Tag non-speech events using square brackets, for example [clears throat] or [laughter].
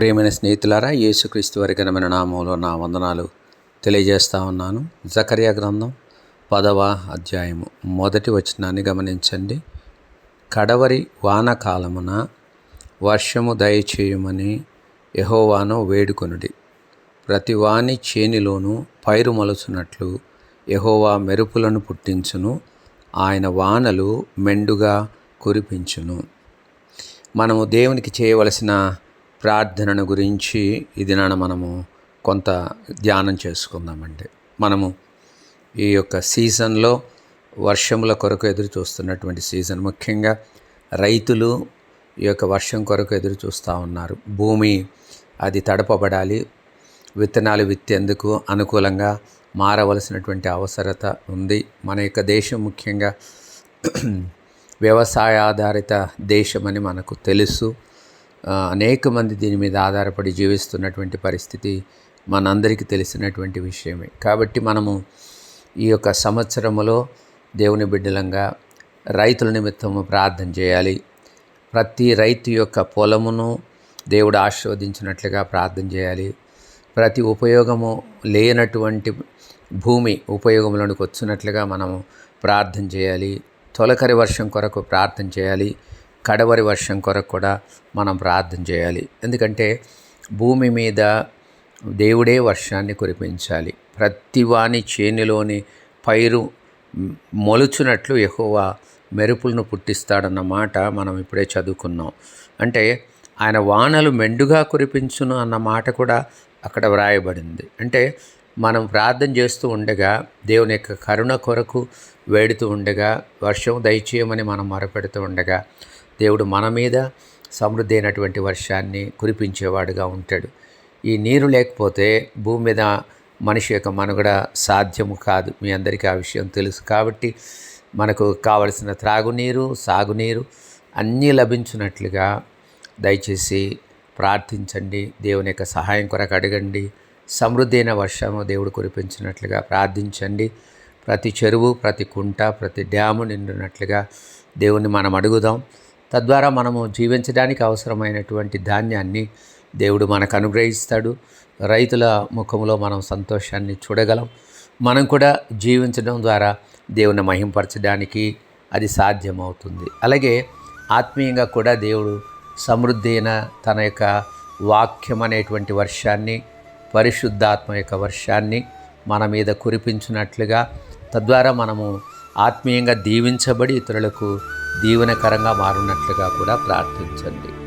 ప్రియమైన స్నేహితులారా యేసుక్రీస్తు వారి ఘనమైన నామంలో నా వందనాలు తెలియజేస్తా ఉన్నాను. జకర్యా గ్రంథం పదవ అధ్యాయము. మొదటి వచనాన్ని గమనించండి. కడవరి వానకాలమున వర్షము దయచేయమని యహోవాను వేడుకొనుడి. ప్రతి వాని చేనిలోనూ పైరు మలుచునట్లు యహోవా మెరుపులను పుట్టించును. ఆయన వానలు మెండుగా కురిపించును. మనము దేవునికి చేయవలసిన ప్రార్థనను గురించి ఇది నాన్న మనము కొంత ధ్యానం చేసుకుందామండి. మనము ఈ యొక్క సీజన్లో వర్షముల కొరకు ఎదురు చూస్తున్నటువంటి సీజన్. ముఖ్యంగా రైతులు ఈ యొక్క వర్షం కొరకు ఎదురు చూస్తూ ఉన్నారు. భూమి అది తడపబడాలి విత్తనాలు విత్తేందుకు అనుకూలంగా మారవలసినటువంటి అవసరత ఉంది. మన యొక్క దేశం ముఖ్యంగా [clears throat] వ్యవసాయ ఆధారిత దేశమని మనకు తెలుసు. అనేక మంది దీని మీద ఆధారపడి జీవిస్తున్నటువంటి పరిస్థితి మనందరికీ తెలిసినటువంటి విషయమే. కాబట్టి మనము ఈ యొక్క సంవత్సరములో దేవుని బిడ్డలంగా రైతుల నిమిత్తము ప్రార్థన చేయాలి. ప్రతి రైతు యొక్క పొలమును దేవుడు ఆశీర్వదించినట్లుగా ప్రార్థన చేయాలి. ప్రతి ఉపయోగము లేనటువంటి భూమి ఉపయోగంలోనికి వచ్చినట్లుగా మనము ప్రార్థన చేయాలి. తొలకరి వర్షం కొరకు ప్రార్థన చేయాలి. కడవరి వర్షం కొరకు కూడా మనం ప్రార్థన చేయాలి. ఎందుకంటే భూమి మీద దేవుడే వర్షాన్ని కురిపించాలి. ప్రతి వాని చేనిలోని పైరు మొలుచునట్లు ఎక్కువ మెరుపులను పుట్టిస్తాడన్న మాట మనం ఇప్పుడే చదువుకున్నాం. అంటే ఆయన వానలు మెండుగా కురిపించును అన్న మాట కూడా అక్కడ వ్రాయబడింది. అంటే మనం ప్రార్థన చేస్తూ ఉండగా దేవుని యొక్క కరుణ కొరకు వేడుతూ ఉండగా వర్షం దయచేయమని మనం మొరపెడుతూ ఉండగా దేవుడు మన మీద సమృద్ధి అయినటువంటి వర్షాన్ని కురిపించేవాడుగా ఉంటాడు. ఈ నీరు లేకపోతే భూమి మీద మనిషి యొక్క మనుగడ సాధ్యము కాదు. మీ అందరికీ ఆ విషయం తెలుసు కాబట్టి మనకు కావలసిన త్రాగునీరు సాగునీరు అన్నీ లభించినట్లుగా దయచేసి ప్రార్థించండి. దేవుని యొక్క సహాయం కొరకు అడగండి. సమృద్ధి అయిన వర్షము దేవుడు కురిపించినట్లుగా ప్రార్థించండి. ప్రతి చెరువు ప్రతి కుంట ప్రతి డ్యాము నిండినట్లుగా దేవుణ్ణి మనం అడుగుదాం. తద్వారా మనము జీవించడానికి అవసరమైనటువంటి ధాన్యాన్ని దేవుడు మనకు అనుగ్రహిస్తాడు. రైతుల ముఖంలో మనం సంతోషాన్ని చూడగలం. మనం కూడా జీవించడం ద్వారా దేవుని మహింపరచడానికి అది సాధ్యమవుతుంది. అలాగే ఆత్మీయంగా కూడా దేవుడు సమృద్ధి అయిన తన యొక్క వాక్యం అనేటువంటి వర్షాన్ని పరిశుద్ధాత్మ యొక్క వర్షాన్ని మన మీద కురిపించినట్లుగా తద్వారా మనము ఆత్మీయంగా దీవించబడి ఇతరులకు దీవెనకరంగా మారినట్లుగా కూడా ప్రార్థించండి.